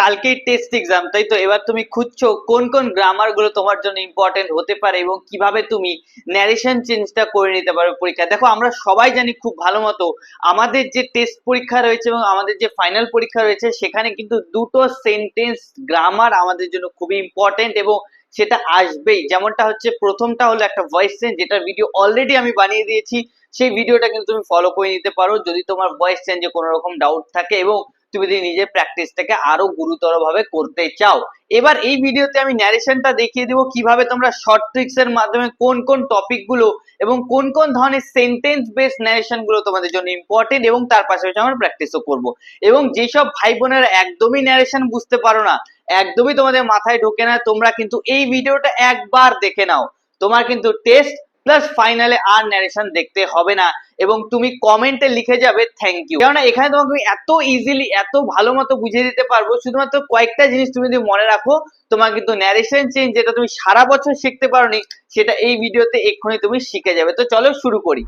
কালকে test exam তাই তো? এবার তুমি খুঁজছো কোন কোন গ্রামারগুলো তোমার জন্য ইম্পর্টেন্ট হতে পারে এবং কীভাবে তুমি ন্যারেশন চেঞ্জটা করে নিতে পারবে পরীক্ষা দেখো, আমরা সবাই জানি খুব ভালো মতো আমাদের যে টেস্ট পরীক্ষা রয়েছে এবং আমাদের যে ফাইনাল পরীক্ষা রয়েছে, সেখানে কিন্তু দুটো সেন্টেন্স গ্রামার আমাদের জন্য খুবই ইম্পর্টেন্ট এবং সেটা আসবেই। যেমনটা হচ্ছে, প্রথমটা হলো একটা ভয়েস চেঞ্জ যেটার ভিডিও অলরেডি আমি বানিয়ে দিয়েছি। সেই ভিডিওটা কিন্তু তুমি ফলো করে নিতে পারো। যদি তোমার ভয়েস চেঞ্জে কোনো রকম ডাউট থাকে এবং তুমি যদি নিজের প্র্যাকটিসটাকে আরও গুরুতর ভাবে করতে চাও। এবার এই ভিডিওতে আমি ন্যারেশনটা দেখিয়ে দেবো কীভাবে তোমরা শর্ট ট্রিক্স এর মাধ্যমে কোন কোন টপিকগুলো এবং কোন কোন ধরনের সেন্টেন্স বেস ন্যারেশনগুলো তোমাদের জন্য ইম্পর্টেন্ট এবং তার পাশাপাশি আমরা প্র্যাকটিসও করব। এবং যেসব ভাই বোনেরা একদমই ন্যারেশন বুঝতে পারো না, একদমই তোমাদের মাথায় ঢোকে না, তোমরা কিন্তু এই ভিডিওটা একবার দেখে নাও। তোমার কিন্তু টেস্ট প্লাস ফাইনালে আর ন্যারেশন দেখতে হবে না। এবং তুমি কমেন্টে লিখে যাবে থ্যাংক ইউ কেননা এখানে তোমাকে এত ইজিলি এত ভালো মতো বুঝিয়ে দিতে পারব। শুধুমাত্র কয়েকটা জিনিস তুমি যদি মনে রাখো, তোমার কিন্তু ন্যারেশন চেঞ্জ যেটা তুমি সারা বছর শিখতে পারোনি, সেটা এই ভিডিওতে এক্ষুনি তুমি শিখে যাবে। তো চলো শুরু করি।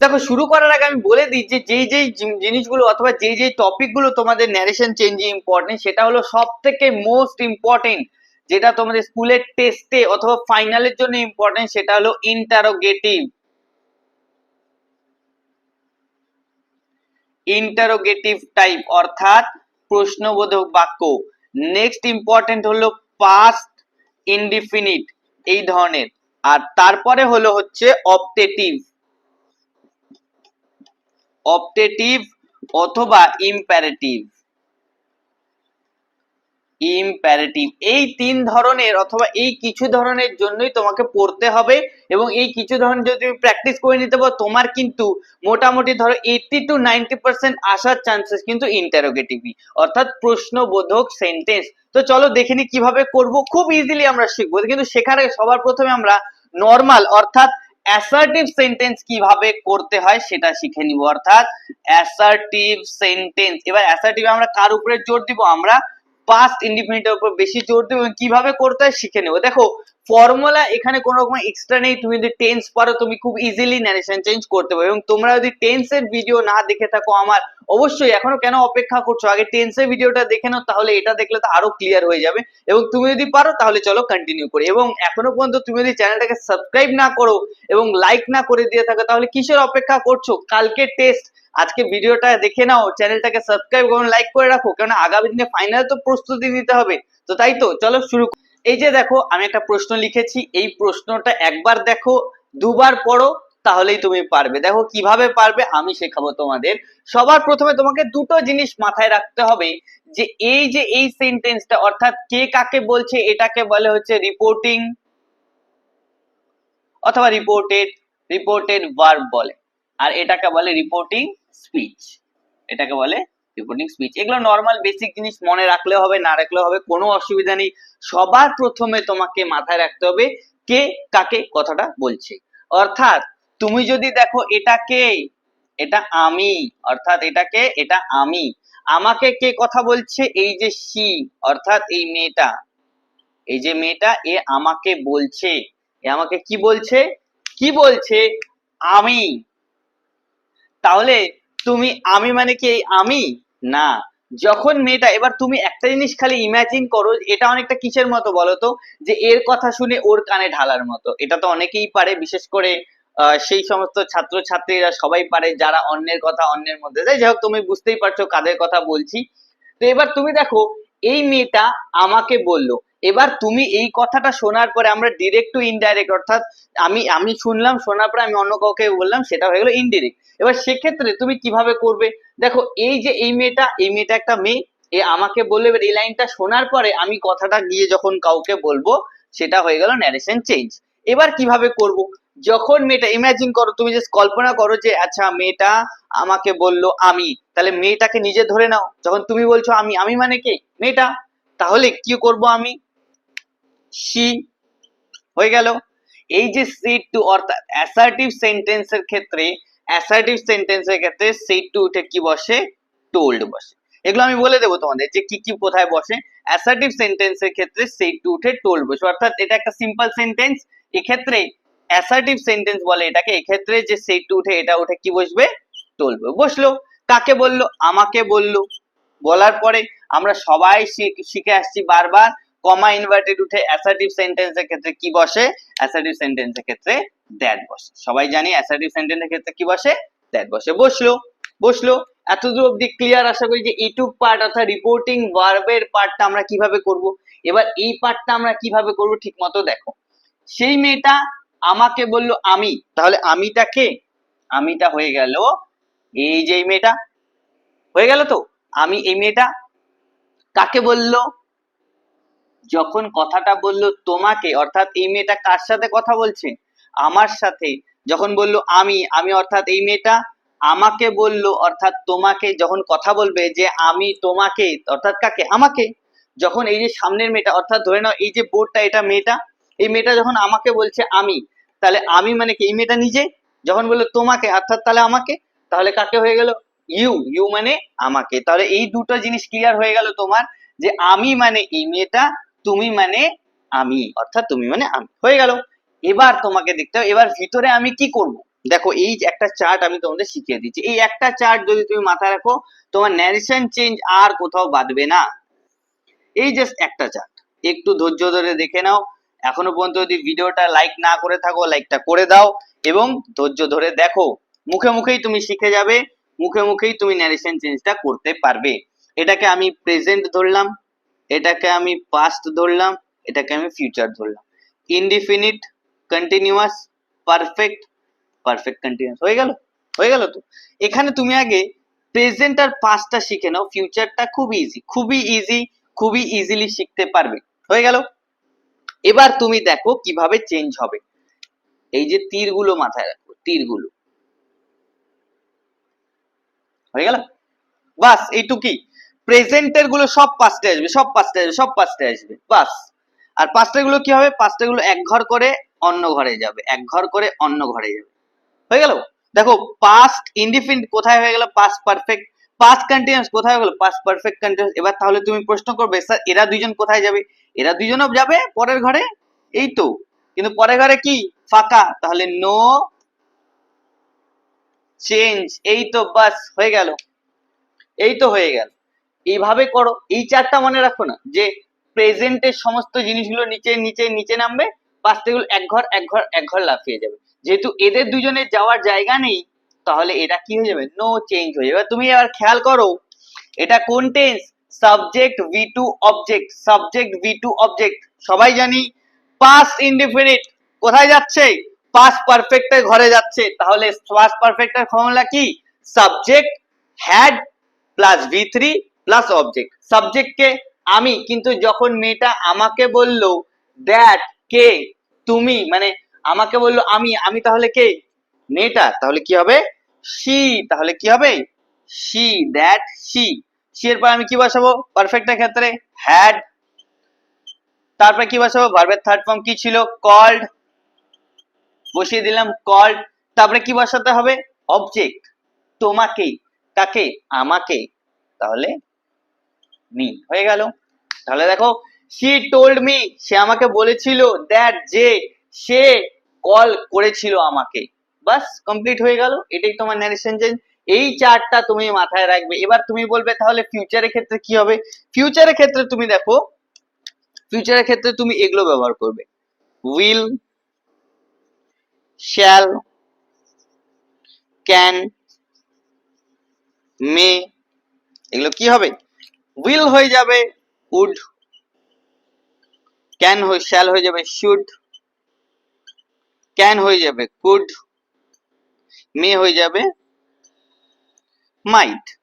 দেখো, শুরু করার আগে আমি বলে দিই যে যেই যেই জিনিসগুলো অথবা যেই যেই টপিকগুলো তোমাদের ন্যারেশন চেঞ্জে ইম্পর্টেন্ট সেটা হলো সব থেকে মোস্ট ইম্পর্টেন্ট যেটা তোমাদের স্কুলের টেস্টে অথবা ফাইনালের জন্য ইম্পর্টেন্ট সেটা হলো ইন্টারোগেটিভ ইন্টারোগেটিভ টাইপ অর্থাৎ প্রশ্নবোধক বাক্য। নেক্সট ইম্পর্টেন্ট হলো পাস্ট ইনডিফিনিট এই ধরনের। আর তারপরে হলো হচ্ছে অপটেটিভ অপটেটিভ অথবা ইম্প্যারেটিভ ইম্প্যারেটিভ এই তিন ধরনের অথবা এই কিছু ধরনের জন্যই তোমাকে পড়তে হবে এবং এই কিছু ধরনের যদি তুমি প্র্যাকটিস করে নিতে পারো, তোমার কিন্তু মোটামুটি ধরো এইটি টু নাইনটি পার্সেন্ট আসার চান্সেস কিন্তু ইন্টারোগেটিভই অর্থাৎ প্রশ্নবোধক সেন্টেন্স তো চলো দেখে নি কীভাবে করব। খুব ইজিলি আমরা শিখব। কিন্তু শেখার আগে সবার প্রথমে আমরা নর্মাল অর্থাৎ অ্যাসার্টিভ সেন্টেন্স কীভাবে করতে হয় সেটা শিখে নিব। অর্থাৎ অ্যাসার্টিভ সেন্টেন্স এবার অ্যাসার্টিভ আমরা কার উপরে জোর দিব? আমরা পাস্ট এর উপর বেশি জোর দেবো এবং কীভাবে করতে হয় শিখে নেব। দেখো ফর্মুলা এখানে কোনো রকম এক্সট্রা নেই। তুমি যদি টেন্স পারো, তুমি খুব ইজিলি ন্যারেশন চেঞ্জ করতে পারো। এবং তোমরা যদি টেন্সের ভিডিও না দেখে থাকো আমার, অবশ্যই এখনও কেন অপেক্ষা করছ? আগে টেন্সের ভিডিওটা দেখে নাও, তাহলে এটা দেখলে তো আরও ক্লিয়ার হয়ে যাবে। এবং তুমি যদি পারো, তাহলে চলো কন্টিনিউ করি। এবং এখনও পর্যন্ত তুমি যদি চ্যানেলটাকে সাবস্ক্রাইব না করো এবং লাইক না করে দিয়ে থাকো, তাহলে কিসের অপেক্ষা করছ? কালকে টেস্ট আজকে ভিডিওটা দেখে নাও, চ্যানেলটাকে সাবস্ক্রাইব এবং লাইক করে রাখো। কারণ আগামী দিনে ফাইনাল তো প্রস্তুতি নিতে হবে। তো তাই তো, চলো শুরু। এই যে দেখো, আমি একটা প্রশ্ন লিখেছি, এই প্রশ্নটা একবার দেখো, দুবার পড়ো, তাহলেই তুমি পারবে। দেখো কীভাবে পারবে, আমি শেখাবো তোমাদের। সবার প্রথমে তোমাকে দুটো জিনিস মাথায় রাখতে হবে, যে এই যে এই সেন্টেন্সটা অর্থাৎ কে কাকে বলছে, এটাকে বলে হচ্ছে রিপোর্টিং অথবা রিপোর্টেড রিপোর্টেড ভার্ব বলে। আর এটাকে বলে রিপোর্টিং স্পিচ এটাকে বলে রিপোর্টিং স্পিচ এগুলো নর্মাল বেসিক জিনিস মনে রাখলে হবে, না রাখলে হবে, কোনো অসুবিধা নেই। সবার প্রথমে তোমাকে মাথায় রাখতে হবে কে কাকে কথাটা বলছে। অর্থাৎ তুমি যদি দেখো এটাকে এটা আমি, অর্থাৎ এটাকে এটা আমি। আমাকে কে কথা বলছে? এই যে সি, অর্থাৎ এই মেয়েটা। এই যে মেয়েটা, এ আমাকে বলছে। এ আমাকে কি বলছে? কি বলছে? আমি। তাহলে তুমি আমি মানে কি আমি? না। যখন মেয়েটা, এবার তুমি একটা জিনিস খালি ইমাজিন করো, এটা অনেকটা কিসের মতো বলো তো? যে এর কথা শুনে ওর কানে ঢালার মতো। এটা তো অনেকেই পারে, বিশেষ করে সেই সমস্ত ছাত্র ছাত্রীরা সবাই পারে যারা অন্যের কথা অন্যের মধ্যে। যাই হোক, তুমি বুঝতেই পারছ কাদের কথা বলছি। তো এবার তুমি দেখো, এই মেয়েটা আমাকে বলল, এবার তুমি এই কথাটা শোনার পরে আমরা ডিরেক্ট টু ইনডাইরেক্ট অর্থাৎ আমি আমি শুনলাম, শোনার পরে আমি অন্য কাউকে বললাম, সেটা হয়ে গেলো ইনডিরেক্ট এবার সেক্ষেত্রে তুমি কীভাবে করবে? দেখো, এই যে এই মেয়েটা এই মেয়েটা একটা মেয়ে, এ আমাকে বলবে এবার এই লাইনটা শোনার পরে আমি কথাটা গিয়ে যখন কাউকে বলব, সেটা হয়ে গেল ন্যারেশন চেঞ্জ এবার কীভাবে করব? যখন মেয়েটা ইমাজিন করো, তুমি যে কল্পনা করো যে আচ্ছা মেয়েটা আমাকে বলল আমি, তাহলে মেয়েটাকে নিজে ধরে নাও। যখন তুমি বলছো আমি আমি মানে কে? মেয়েটা। তাহলে কি করব আমি? সি হয়ে গেল। এই যে সি টু অর্থাৎ অ্যাসার্টিভ সেন্টেন্সের ক্ষেত্রে অ্যাসার্টিভ সেন্টেন্সের ক্ষেত্রে সি টু উঠে কি বসে? টোল্ড বসে। এগুলো আমি বলে দেবো তোমাদের যে কি কি কোথায় বসে। অ্যাসার্টিভ সেন্টেন্সের ক্ষেত্রে সি টু উঠে টোল্ড বসে। অর্থাৎ এটা একটা সিম্পল সেন্টেন্স এক্ষেত্রে অ্যাসার্টিভ সেন্টেন্স বলে এটাকে। এক্ষেত্রে যে সি টু উঠে, এটা উঠে কি বসবে? টোল্ড বসল। কাকে বলল? আমাকে বলল। বলার পরে আমরা সবাই শিখে আসছি বারবার। কমা ইনভার্টেড উঠে অ্যাসার্টিভ সেন্টেন্সের ক্ষেত্রে কি বসে? অ্যাসার্টিভ সেন্টেন্সের ক্ষেত্রে দ্যাট বসে। সবাই জানি অ্যাসার্টিভ সেন্টেন্সের ক্ষেত্রে কি বসে? দ্যাট বসে। বসল। বসল। এতদূর অব্দি ক্লিয়ার আশা করি যে এইটুক পার্ট অর্থাৎ রিপোর্টিং ভার্বের পার্টটা আমরা কীভাবে করব? এবার এই পার্টটা আমরা কীভাবে করব ঠিক মতো দেখো। সেই মেয়েটা আমাকে বলল, আমি। তাহলে আমিটা কে? আমিটা হয়ে গেল এই যে মেয়েটা। হয়ে গেল তো? আমি এই মেয়েটা। কাকে বলল? যখন কথাটা বলল তোমাকে, অর্থাৎ এই মেয়েটা কার সাথে কথা বলছে? আমার সাথে। যখন বলল আমি আমি অর্থাৎ এই মেয়েটা আমাকে বলল, অর্থাৎ তোমাকে যখন কথা বলবে যে আমি তোমাকে, অর্থাৎ কাকে? আমাকে। যখন এই যে সামনের মেয়েটা, অর্থাৎ ধরে নাও এই যে বোর্ডটা, এটা মেয়েটা, এই মেয়েটা যখন আমাকে বলছে আমি, তাহলে আমি মানে কি? এই মেয়েটা নিজে? যখন বলল তোমাকে, অর্থাৎ তাহলে আমাকে? তাহলে কাকে হয়ে গেল? ইউ ইউ মানে আমাকে। তাহলে এই দুটো জিনিস ক্লিয়ার হয়ে গেল তোমার যে আমি মানে এই মেয়েটা তুমি মানে আমি, অর্থাৎ তুমি মানে আমি। হয়ে গেল। এবার তোমাকে দেখতে হবে, এবার ভিতরে আমি কি করব? দেখো, এই একটা চার্ট আমি তোমাদের শিখিয়ে দিচ্ছি। এই একটা চার্ট যদি তুমি মাথায় রাখো, তোমার ন্যারেশন চেঞ্জ আর কোথাও বাঁধবে না। এই জাস্ট একটা চার্ট একটু ধৈর্য ধরে দেখে নাও। এখনও পর্যন্ত যদি ভিডিওটা লাইক না করে থাকো লাইকটা করে দাও এবং ধৈর্য ধরে দেখো। মুখে মুখেই তুমি শিখে যাবে, মুখে মুখেই তুমি ন্যারেশন চেঞ্জটা করতে পারবে। এটাকে আমি প্রেজেন্ট ধরলাম। এটাকে আমি পাস্ট ধরলাম, এটাকে আমি ফিউচার ধরলাম। Indefinite continuous perfect perfect continuous হয়ে গেল? হয়ে গেল তো? এখানে তুমি আগে প্রেজেন্ট আর পাস্টটা শিখে নাও। ফিউচারটা খুব ইজি খুবই ইজি খুবই ইজিলি শিখতে পারবে। হয়ে গেল? এবার তুমি দেখো কীভাবে চেঞ্জ হবে। এই যে তীরগুলো মাথায় রাখো, তীরগুলো। হয়ে গেল? বাস, এইটুকুই। প্রেজেন্টেরগুলো সব পাঁচটা আসবে, সব পাঁচটা আসবে, সব পাঁচটা আসবে, বাস। আর পাঁচটা গুলো কি হবে? পাঁচটা গুলো এক ঘর করে অন্য ঘরে যাবে, এক ঘর করে অন্য ঘরে যাবে। হয়ে গেল? দেখো পাস্ট ইনডিফিনিট কোথায় হয়ে গেল? পাস্ট পারফেক্ট পাস্ট কন্টিনিউয়াস কোথায় গেল? পাস্ট পারফেক্ট কন্টিনিউয়াস এবার তাহলে তুমি প্রশ্ন করবে, স্যার, এরা দুইজন কোথায় যাবে? এরা দুইজনও যাবে পরের ঘরে? এই তো। কিন্তু পরের ঘরে কি? ফাঁকা। তাহলে নো চেঞ্জ এই তো, বাস, হয়ে গেল। এই তো হয়ে গেল। এইভাবে করো, এই চারটা মনে রাখো না, যে প্রেজেন্টের সমস্ত জিনিসগুলো নিচে নিচে নিচে নামবে পাঁচটাগুলো এক ঘর এক ঘর এক ঘর লাফিয়ে যাবে। যেহেতু এদের দুজনের যাওয়ার জায়গা নেই, তাহলে এটা কি হয়ে যাবে? নো চেঞ্জ হয়ে যাবে। তুমি এবার খেয়াল করো, এটা কোন tense subject V two object subject V two object সবাই জানি পাস ইনডিফিনিট কোথায় যাচ্ছে? পাস পারফেক্টের ঘরে যাচ্ছে। তাহলে পাস পারফেক্টের ফর্মুলা কি? Subject had plus V three plus object সাবজেক্টকে আমি, কিন্তু যখন মেয়েটা আমাকে বলল দ্যাট কে? তুমি? মানে আমাকে বলল, আমি আমি তাহলে কে? মেয়েটা, তাহলে কি হবে? সি তাহলে কি হবে? সি দ্যাট সি সি এর পর আমি কি বসাবো? পারফেক্টের ক্ষেত্রে হ্যাড তারপরে কি বসাবো? ভার্বের থার্ড ফর্ম কি ছিল? কল্ড বসিয়ে দিলাম কল্ড তারপরে কি বসাতে হবে? অবজেক্ট তোমাকে, কাকে? আমাকে। তাহলে মি হয়ে গেল। তাহলে দেখো সি টোল্ড মি সে আমাকে বলেছিল দ্যাট যে, সে কল করেছিল আমাকে। বাস কমপ্লিট হয়ে গেল। এটাই তোমার ন্যারেশন চেঞ্জ এই চারটা তুমি মাথায় রাখবে। এবার তুমি বলবে, তাহলে ফিউচারের ক্ষেত্রে কি হবে? ফিউচারের ক্ষেত্রে তুমি দেখো ফিউচারের ক্ষেত্রে তুমি এগুলো ব্যবহার করবে। উইল শ্যাল ক্যান মে এগুলো কি হবে? উইল হয়ে যাবে, উড। ক্যান হয়ে, শ্যাল হয়ে যাবে, শুড। ক্যান হয়ে যাবে, কুড। মে হয়ে যাবে, মাইট।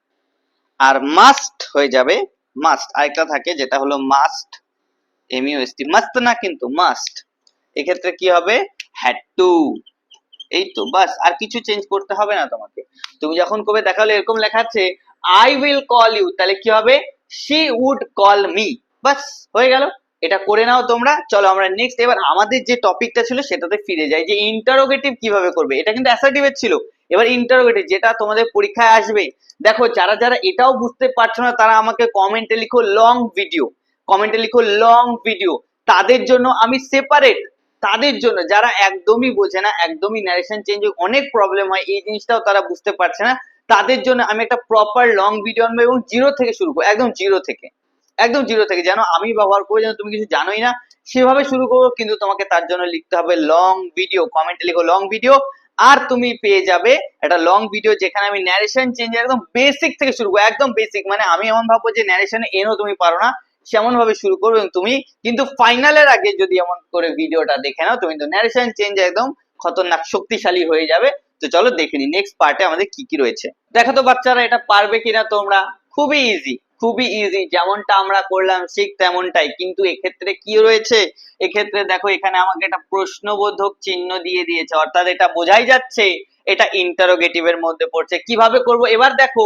আর মাস্ট হয়ে যাবে, মাস্ট। আরেকটা থাকে যেটা হলো মাস্ট, এমইউএসটি। মাস্ট না কিন্তু, মাস্ট। এক্ষেত্রে কি হবে? Had to. এই তো, বাস। আর কিছু চেঞ্জ করতে হবে না তোমাকে। তুমি যখন কবে দেখালে এরকম লেখাচ্ছে আই উইল কল ইউ। তাহলে কি হবে? শি উড কল মি বাস, হয়ে গেল। এটা করে নাও তোমরা। চলো আমরা নেক্সট এবার আমাদের যে টপিকটা ছিল সেটাতে ফিরে যাই। যে ইন্টারোগেটিভ কীভাবে করবে, এটা কিন্তু অ্যাসার্টিভের ছিল। এবার ইন্টারোগেটিভ যেটা তোমাদের পরীক্ষায় আসবে। দেখো, যারা যারা এটাও বুঝতে পারছ না, তারা আমাকে কমেন্টে লিখো লং ভিডিও কমেন্টে লিখো লং ভিডিও তাদের জন্য আমি সেপারেট তাদের জন্য, যারা একদমই বোঝে না, একদমই ন্যারেশন চেঞ্জ অনেক প্রবলেম হয়, এই জিনিসটাও তারা বুঝতে পারছে না। তাদের জন্য আমি একটা প্রপার লং ভিডিও আনব এবং জিরো থেকে শুরু করব, একদম জিরো থেকে। একদম জিরো থেকে, যেন আমি ব্যবহার করব যেন তুমি কিছু জানোই না, সেভাবে শুরু করব কিন্তু তোমাকে তার জন্য লিখতে হবে লং ভিডিও কমেন্টে লিখো লং ভিডিও আর তুমি পেয়ে যাবে একটা লং ভিডিও যেখানে আমি ন্যারেশন চেঞ্জ একদম বেসিক থেকে শুরু করব, একদম বেসিক মানে আমি এমন ভাববো যে ন্যারেশনে এনও তুমি পারো না সেমন ভাবে শুরু করবে এবং তুমি কিন্তু ফাইনালের আগে যদি এমন করে ভিডিওটা দেখে নাও, তুমি কিন্তু ন্যারেশন চেঞ্জ একদম খতরনাক, শক্তিশালী হয়ে যাবে। তো চলো দেখে নি নেক্সট পার্টে আমাদের কি কি রয়েছে? দেখো তো বাচ্চারা, এটা পারবে কিনা তোমরা? খুবই ইজি খুবই ইজি যেমনটা আমরা করলাম, ঠিক তেমনটাই। কিন্তু এক্ষেত্রে কি রয়েছে? এক্ষেত্রে দেখো, এখানে আমাকে একটা প্রশ্নবোধক চিহ্ন দিয়ে দিয়েছে। অর্থাৎ এটা বোঝাই যাচ্ছে, এটা ইন্টারোগেটিভ এর মধ্যে পড়ছে। কীভাবে করব? এবার দেখো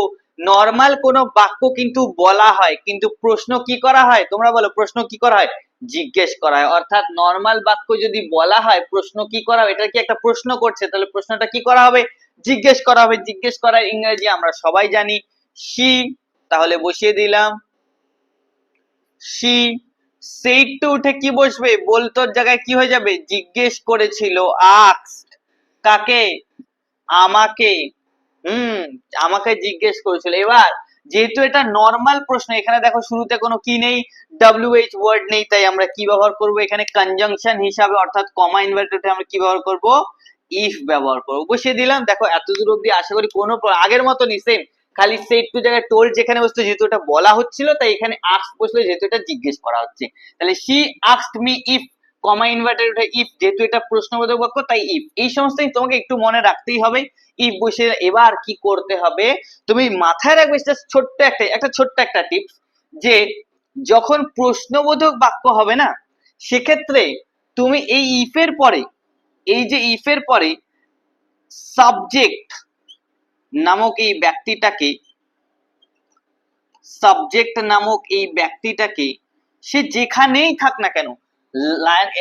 নর্মাল কোনো বাক্য কিন্তু বলা হয়, কিন্তু প্রশ্ন কি করা হয়? তোমরা বলো, প্রশ্ন কি করা হয়? জিজ্ঞেস করা হয় অর্থাৎ নর্মাল বাক্য যদি বলা হয়, প্রশ্ন কি করা এটা কি একটা প্রশ্ন করছে, তাহলে প্রশ্নটা কি করা হবে? জিজ্ঞেস করা হবে। জিজ্ঞেস করার ইংরেজি আমরা সবাই জানি। সি তাহলে বসিয়ে দিলাম। সি সেইটু উঠে কি বসবে? বলতোর জায়গায় কি হয়ে যাবে? জিজ্ঞেস করেছিল আক্সড কাকে? আমাকে। হুম, আমাকে জিজ্ঞেস করেছিল। এবার যেহেতু এটা নর্মাল প্রশ্ন, এখানে দেখো শুরুতে কোনো কি নেই ডাব্লিউএইচ ওয়ার্ড নেই, তাই আমরা কি ব্যবহার করব? এখানে কনজাংশন হিসাবে, অর্থাৎ কমা ইনভার্টেড আমরা কি ব্যবহার করব? ইফ ব্যবহার করব। বসিয়ে দিলাম, দেখো এত দূর অব্দি আশা করি কোনো আগের মতনই সেম খালি সেট টু জায়গায় টোল যেখানে বসতো, যেহেতু এটা বলা হচ্ছিল, তাই এখানে আক্স বসল যেহেতু এটা জিজ্ঞেস করা হচ্ছে। তাহলে শি আক্সড মি ইফ কমা ইনভার্টেড উঠে ইফ যেহেতু এটা প্রশ্নবোধক বাক্য, তাই ইফ এই সমস্ত তোমাকে একটু মনে রাখতেই হবে। ইফ বসে এবার কি করতে হবে? তুমি মাথায় রাখবে ছোট্ট একটা একটা ছোট্ট একটা টিপস যে, যখন প্রশ্নবোধক বাক্য হবে না, সেক্ষেত্রে তুমি এই ইফের পরে, এই যে ইফের পরে সাবজেক্ট নামক এই ব্যক্তিটাকে সাবজেক্ট নামক এই ব্যক্তিটাকে, সে যেখানেই থাক না কেন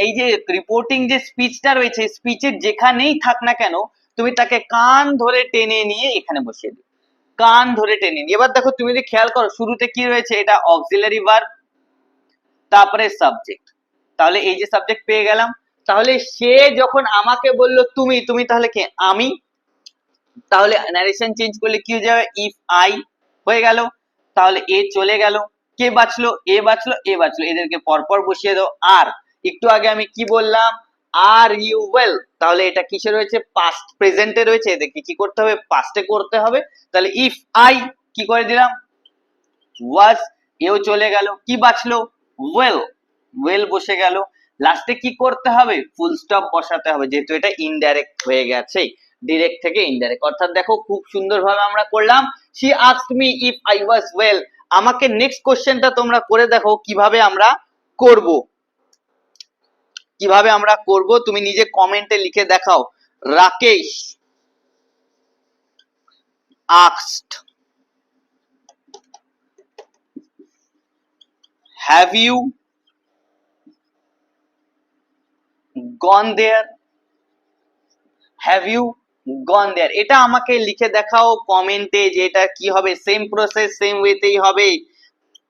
এই যে রিপোর্টিং যে স্পিচটা রয়েছে স্পিচের যেখানেই থাক না কেন, তুমি তাকে কান ধরে টেনে নিয়ে এখানে বসিয়ে দিও। কান ধরে টেনে নিয়ে। এবার দেখো, তুমি যদি খেয়াল করো, শুরুতে কি রয়েছে? এটা অক্সিলারি ভার্ব তারপরে সাবজেক্ট তাহলে এই যে সাবজেক্ট পেয়ে গেলাম। তাহলে সে যখন আমাকে বলল, তুমি তুমি তাহলে কে? আমি? তাহলে ন্যারেশন চেঞ্জ করলে কি হয়ে যাবে? ইফ আই হয়ে গেল। তাহলে এ চলে গেল। কে বাঁচলো? এ বাঁচলো এ বাঁচলো। এদেরকে পরপর বসিয়ে দাও। আর একটু আগে আমি কি বললাম? আর ইউ ওয়েল তাহলে এটা কিসে রয়েছে? পাস্ট প্রেজেন্টে রয়েছে। এদেরকে কি করতে হবে? পাস্টে করতে হবে। তাহলে ইফ আই কি করে দিলাম? ওয়াজ এও চলে গেল। কি বাঁচলো? ওয়েল ওয়েল বসে গেল। লাস্টে কি করতে হবে? ফুল স্টপ বসাতে হবে। যেহেতু এটা ইনডাইরেক্ট হয়ে গেছে। ডিরেক্ট থেকে ইনডাইরেক্ট অর্থাৎ দেখো, খুব সুন্দরভাবে আমরা করলাম। She asked me if I was well আমাকে নেক্সট কোশ্চেনটা তোমরা করে দেখো কীভাবে আমরা করব। কীভাবে আমরা করব, তুমি নিজে কমেন্টে লিখে দেখাও। Rakesh, asked, have you gone there? Have you gone there? এটা আমাকে লিখে দেখাও কমেন্টে যে এটা কি হবে সেম প্রসেস সেম ওয়েতেই হবে।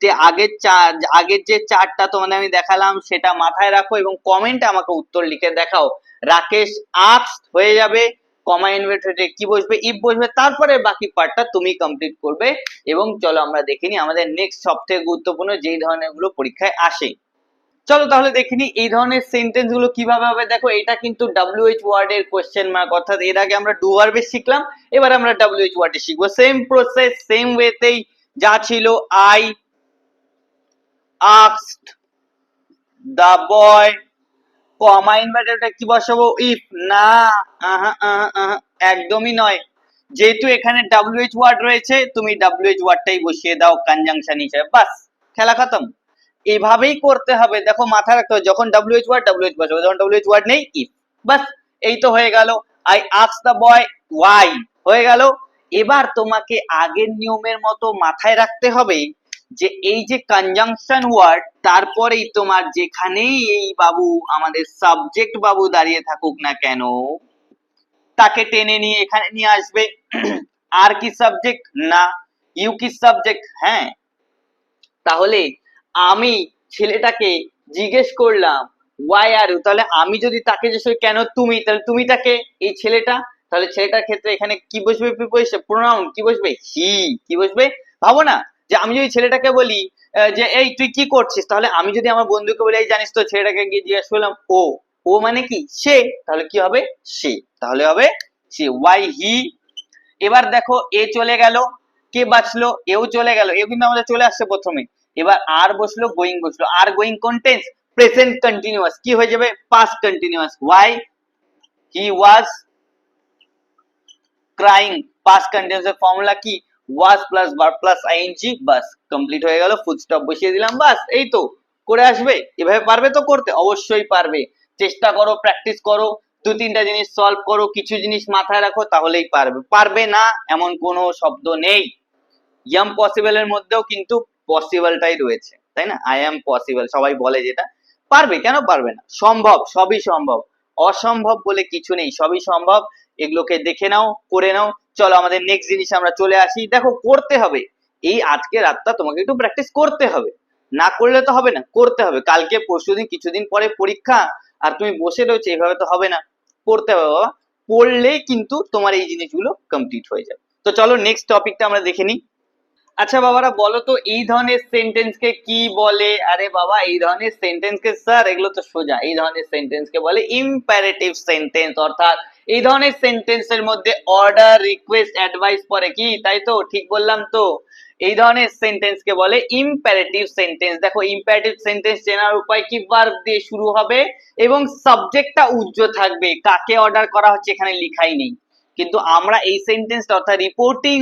যে আগের চার আগের যে চারটা তোমাদের আমি দেখালাম সেটা মাথায় রাখো এবং কমেন্টে আমাকে উত্তর লিখে দেখাও। রাকেশ আক্স হয়ে যাবে কমা ইনভার্টেডে কি বসবে ইফ বসবে, তারপরে বাকি পার্টটা তুমি কমপ্লিট করবে এবং চলো আমরা দেখে নিই আমাদের নেক্সট সবথেকে গুরুত্বপূর্ণ যেই ধরনেরগুলো পরীক্ষায় আসে। চলো তাহলে দেখে নিই এই ধরনের সেন্টেন্সগুলো কীভাবে হবে। দেখো এটা কিন্তু ডাব্লিউএইচ ওয়ার্ড এর কোশ্চেন মার্ক অর্থাৎ এর আগে আমরা ডু ভার্বে শিখলাম, এবার আমরা ডাব্লিউএইচ ওয়ার্ডে শিখব। সেম প্রসেস সেম ওয়েতেই যা ছিল I asked the boy comma ইনভার্টেডটা কি বসাবো? ইফ না একদমই নয়। যেহেতু এখানে ডাব্লিউএইচ ওয়ার্ড রয়েছে, তুমি ডাব্লিউএইচ ওয়ার্ডটাই বসিয়ে দাও কনজাংশন হিসেবে। বাস, খেলা খতম। এইভাবেই করতে হবে। দেখো, মাথায় রাখতে হবে, যখন ডাব্লিউএইচ ওয়ার্ড ডাব্লিউএইচ বসাবো, যখন ডাব্লিউএইচ ওয়ার্ড নেই ইফ বাস, এই তো হয়ে গেল। আই আক্স দ্য বয় ওয়াই হয়ে গেল। এবার তোমাকে আগের নিয়মের মতো মাথায় রাখতে হবে। যে এই যে কনজাংশন ওয়ার্ড তারপরেই তোমার যেখানেই এই বাবু, আমাদের সাবজেক্ট বাবু দাঁড়িয়ে থাকুক না কেন, তাকে টেনে নিয়ে এখানে নিয়ে আসবে। আর কি সাবজেক্ট না। ইউ কি সাবজেক্ট হ্যাঁ। তাহলে আমি ছেলেটাকে জিজ্ঞেস করলাম ওয়াই আর ইউ তাহলে আমি যদি তাকে করি, কেন তুমি? তাহলে তুমি তাকে, এই ছেলেটা, তাহলে ছেলেটার ক্ষেত্রে এখানে কি বসবে প্রিপোজিশন প্রোনাউন কি বসবে? হি কি বসবে? ভাবো না। যে আমি যদি ছেলেটাকে বলি যে এই তুই কি করছিস? তাহলে আমি যদি আমার বন্ধুকে বলি, এই জানিস তো, ছেলেটাকে গিয়ে জিজ্ঞেস করলাম, ও ও মানে কি? সে? তাহলে কি হবে? সে। তাহলে হবে সে। ওয়াই হি এবার দেখো, এ চলে গেল, কে বাঁচলো? এও চলে গেল। এও কিন্তু আমাদের চলে আসছে প্রথমে। এবার আর বসল গোয়িং বসল। আর গোয়িং কন্টেন্স প্রেজেন্ট কন্টিনিউয়াস কি হয়ে যাবে? Past continuous why he was crying past continuous এর ফর্মুলা কি? Was plus verb plus ING bus complete হয়ে গেল ফুল স্টপ বসিয়ে দিলাম, বাস, এই তো, করে আসবে, এভাবে পারবে তো করতে, অবশ্যই পারবে, চেষ্টা করো প্র্যাকটিস করো, দু তিনটা জিনিস সলভ করো, কিছু জিনিস মাথায় রাখো, তাহলেই পারবে পারবে না, এমন কোনো শব্দ নেই ইয়াম পসিবল এর মধ্যেও কিন্তু পসিবলটাই রয়েছে, তাই না আই এম পসিবল সবাই বলে যেটা, পারবে, কেন পারবে না, সম্ভব, সবই সম্ভব, অসম্ভব বলে কিছু নেই, সবই সম্ভব, এগুলোকে দেখে নাও, করে নাও চলো আমাদের নেক্সট জিনিস আমরা চলে আসি। দেখো, করতে হবে। এই আজকে রাতটা তোমাকে একটু প্র্যাকটিস করতে হবে। না করলে তো হবে না, করতে হবে। কালকে, পরশুদিন, কিছুদিন পরে পরীক্ষা, আর তুমি বসে রয়েছে, এভাবে তো হবে না। করতে হবে, বাবা। পড়লেই কিন্তু তোমার এই জিনিসগুলো কমপ্লিট হয়ে যাবে। তো চলো নেক্সট টপিকটা আমরা দেখে নিই। আচ্ছা বাবারা, বলো তো, এই ধরনের সেন্টেন্স কে কি বলে? আরে বাবা, এই ধরনের সেন্টেন্স কে স্যার এগুলো তো সোজা। এই ধরনের সেন্টেন্স কে বলে ইম্পারেটিভ সেন্টেন্স অর্থাৎ এই ধরনের সেন্টেন্স এর মধ্যে অর্ডার রিকোয়েস্ট অ্যাডভাইস পরে কি? তাই তো, ঠিক বললাম তো। এই ধরনের সেন্টেন্স কে বলে ইম্পারেটিভ সেন্টেন্স দেখো ইম্পারেটিভ সেন্টেন্স চেনার উপায় কি? ভার্ব দিয়ে শুরু হবে এবং সাবজেক্টটা উজ্জ্ব থাকবে। কাকে অর্ডার করা হচ্ছে এখানে লিখাই নেই। কিন্তু আমরা এই সেন্টেন্সটা অর্থাৎ রিপোর্টিং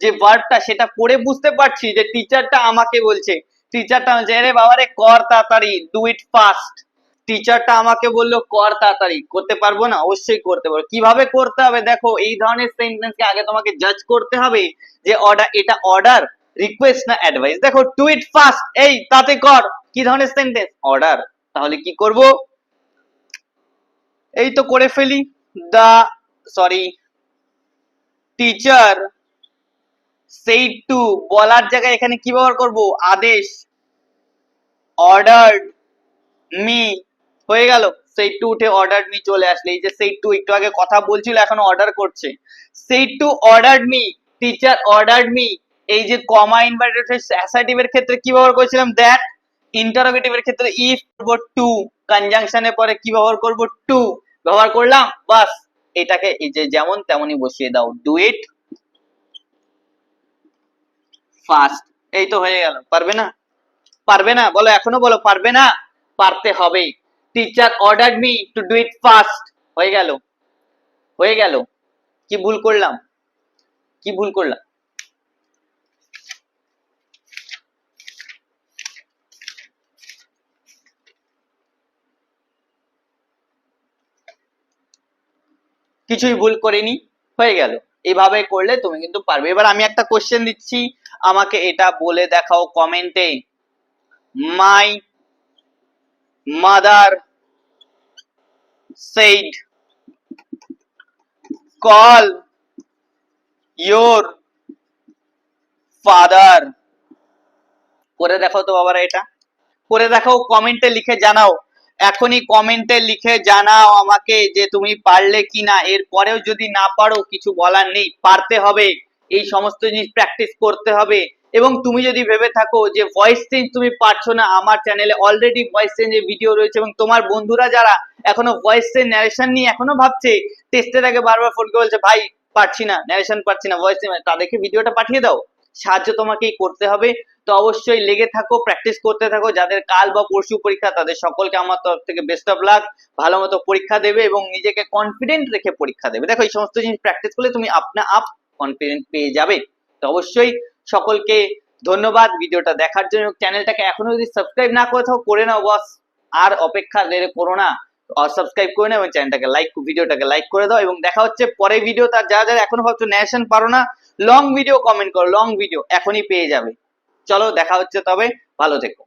যে ভার্বটা সেটা পড়ে বুঝতে পারছি যে টিচারটা আমাকে বলছে। টিচারটা বলছে আরে বাবা রে কর তাড়াতাড়ি ডু ইট ফাস্ট টিচারটা আমাকে বলল, কর তাড়াতাড়ি, করতে পারব না, অবশ্যই করতে পারব। কীভাবে করতে হবে? দেখো, এই ধরনের সেন্টেন্সকে আগে তোমাকে জাজ করতে হবে যে অর্ডার এটা অর্ডার রিকোয়েস্ট না অ্যাডভাইস দেখো টু ইট ফাস্ট এই তাতে কর। কি ধরনের সেন্টেন্স অর্ডার তাহলে কি করব? এই তো করে ফেলি। দা সরি টিচার সেই টু বলার জায়গায় এখানে কি ব্যবহার করব? আদেশ অর্ডার্ড মি হয়ে গেল। সেই টু উঠে অর্ডার মি চলে আসলে। এই যে সেই টু একটু আগে কথা বলছিল, এখন অর্ডার করছে। সেই to ordered me teacher ordered me এই যে কমা ইনভার্টেড অ্যাসার্টিভ এর ক্ষেত্রে কি ব্যবহার করেছিলাম? দ্যাট ইন্টারোগেটিভ এর ক্ষেত্রে ইফ টু কনজাংশনের পরে কি ব্যবহার করব? টু ব্যবহার করলাম, বাস। এটাকে এই যে যেমন তেমনই বসিয়ে দাও। ডু ইট ফাস্ট এই তো হয়ে গেল। পারবে না? পারবে না? বলো, এখনও বলো, পারবে না? পারতে হবে। Teacher order me to do it fast হয়ে গেল। হয়ে গেল। কি ভুল করলাম? কি ভুল করলাম? কিছুই ভুল করিনি, হয়ে গেল। এইভাবে করলে তুমি কিন্তু পারবে। এবার আমি একটা কোশ্চেন দিচ্ছি, আমাকে এটা বলে দেখাও কমেন্টে my mother said, call your father. করে দেখো তো বাবারা এটা। করে দেখো কমেন্টে লিখে জানাও। এখনই কমেন্টে লিখে জানাও আমাকে যে তুমি পারলে কিনা। এরপরেও যদি না পারো, কিছু বলার নেই। পারতে হবে। এই সমস্ত জিনিস প্র্যাকটিস করতে হবে। এবং তুমি যদি ভেবে থাকো যে ভয়েস চেঞ্জ তুমি পারছ না, আমার চ্যানেলে অলরেডি ভয়েস চেঞ্জের ভিডিও রয়েছে এবং তোমার বন্ধুরা যারা এখনও ভয়েস চেঞ্জ ন্যারেশন নিয়ে এখনও ভাবছে টেস্টের আগে বারবার ফোন করে বলছে, ভাই, পারছি না ন্যারেশন পারছি না ভয়েস চেঞ্জ তাদেরকে ভিডিওটা পাঠিয়ে দাও। সাহায্য তোমাকেই করতে হবে। তো অবশ্যই লেগে থাকো প্র্যাকটিস করতে থাকো। যাদের কাল বা পরশু পরীক্ষা, তাদের সকলকে আমার তরফ থেকে বেস্ট অফ লাক ভালো মতো পরীক্ষা দেবে এবং নিজেকে কনফিডেন্ট রেখে পরীক্ষা দেবে। দেখো, এই সমস্ত জিনিস প্র্যাকটিস করলে তুমি আপনা আপ কনফিডেন্ট পেয়ে যাবে। তো অবশ্যই সকলকে ধন্যবাদ ভিডিওটা দেখার জন্য চ্যানেলটাকে এখনও যদি সাবস্ক্রাইব না করে থাকো, করে নাও বস আর অপেক্ষা করো না। সাবস্ক্রাইব করে নাও এবং চ্যানেলটাকে লাইক ভিডিওটাকে লাইক করে দাও এবং দেখা হচ্ছে পরে ভিডিও তার যারা যারা এখনও ভাবছ ন্যাশন পারো না লং ভিডিও কমেন্ট করো লং ভিডিও এখনই পেয়ে যাবে। চলো দেখা হচ্ছে তবে ভালো থেকো।